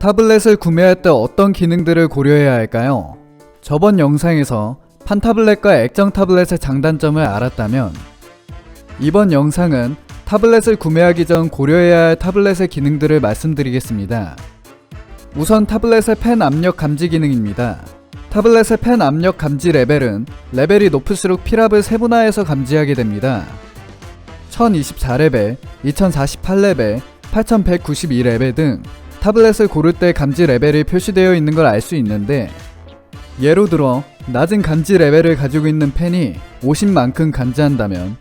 타블렛을 구매할 때 어떤 기능들을 고려해야 할까요? 저번 영상에서 판타블렛과 액정 타블렛의 장단점을 알았다면 이번 영상은 타블렛을 구매하기 전 고려해야 할 타블렛의 기능들을 말씀드리겠습니다. 우선 타블렛의 펜 압력 감지 기능입니다. 타블렛의 펜 압력 감지 레벨은 레벨이 높을수록 필압을 세분화해서 감지하게 됩니다. 1024레벨, 2048레벨, 8192레벨 등 타블렛을 고를 때 감지 레벨이 표시되어 있는 걸 알 수 있는데 예로 들어 낮은 감지 레벨을 가지고 있는 펜이 50만큼 감지한다면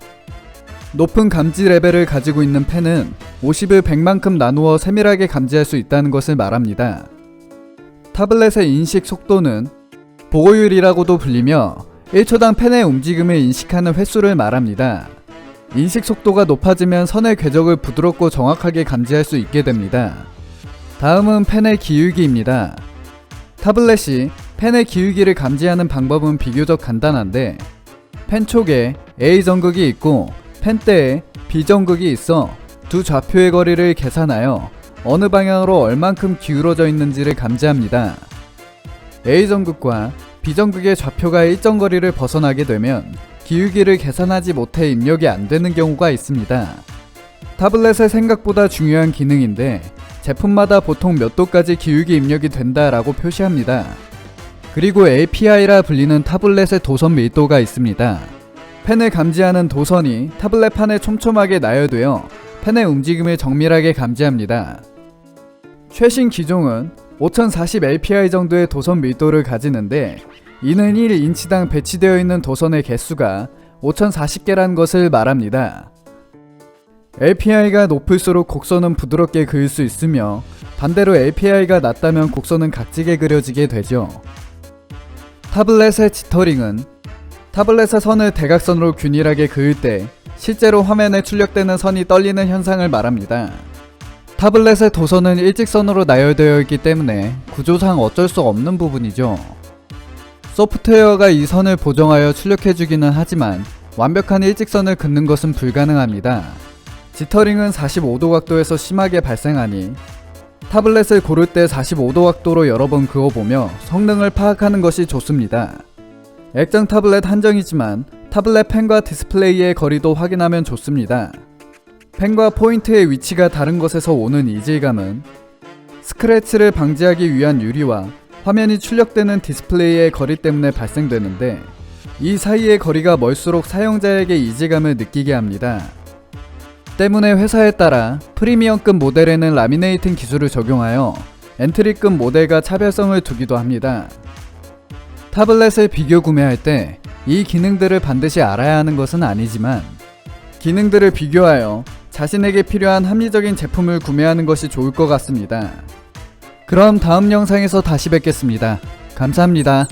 높은 감지 레벨을 가지고 있는 펜은 50을 100만큼 나누어 세밀하게 감지할 수 있다는 것을 말합니다. 타블렛의 인식 속도는 보고율이라고도 불리며 1초당 펜의 움직임을 인식하는 횟수를 말합니다. 인식 속도가 높아지면 선의 궤적을 부드럽고 정확하게 감지할 수 있게 됩니다. 다음은 펜의 기울기입니다. 타블렛이 펜의 기울기를 감지하는 방법은 비교적 간단한데 펜 촉에 A 전극이 있고 펜대에 B 전극이 있어 두 좌표의 거리를 계산하여 어느 방향으로 얼만큼 기울어져 있는지를 감지합니다. A 전극과 B 전극의 좌표가 일정 거리를 벗어나게 되면 기울기를 계산하지 못해 입력이 안 되는 경우가 있습니다. 타블렛의 생각보다 중요한 기능인데 제품마다 보통 몇 도까지 기울기 입력이 된다라고 표시합니다. 그리고 API라 불리는 타블렛의 도선 밀도가 있습니다. 펜을 감지하는 도선이 타블렛판에 촘촘하게 나열되어 펜의 움직임을 정밀하게 감지합니다. 최신 기종은 5040 API 정도의 도선 밀도를 가지는데 이는 1인치당 배치되어 있는 도선의 개수가 5040개라는 것을 말합니다. API가 높을수록 곡선은 부드럽게 그을 수 있으며 반대로 API가 낮다면 곡선은 각지게 그려지게 되죠. 타블렛의 지터링은 타블렛의 선을 대각선으로 균일하게 그을 때 실제로 화면에 출력되는 선이 떨리는 현상을 말합니다. 타블렛의 도선은 일직선으로 나열되어 있기 때문에 구조상 어쩔 수 없는 부분이죠. 소프트웨어가 이 선을 보정하여 출력해주기는 하지만 완벽한 일직선을 긋는 것은 불가능합니다. 지터링은 45도 각도에서 심하게 발생하니 타블렛을 고를 때 45도 각도로 여러 번 그어보며 성능을 파악하는 것이 좋습니다. 액정 타블렛 한정이지만 타블렛 펜과 디스플레이의 거리도 확인하면 좋습니다. 펜과 포인트의 위치가 다른 것에서 오는 이질감은 스크래치를 방지하기 위한 유리와 화면이 출력되는 디스플레이의 거리 때문에 발생되는데 이 사이의 거리가 멀수록 사용자에게 이질감을 느끼게 합니다. 때문에 회사에 따라 프리미엄급 모델에는 라미네이팅 기술을 적용하여 엔트리급 모델과 차별성을 두기도 합니다. 타블렛을 비교 구매할 때 이 기능들을 반드시 알아야 하는 것은 아니지만 기능들을 비교하여 자신에게 필요한 합리적인 제품을 구매하는 것이 좋을 것 같습니다. 그럼 다음 영상에서 다시 뵙겠습니다. 감사합니다.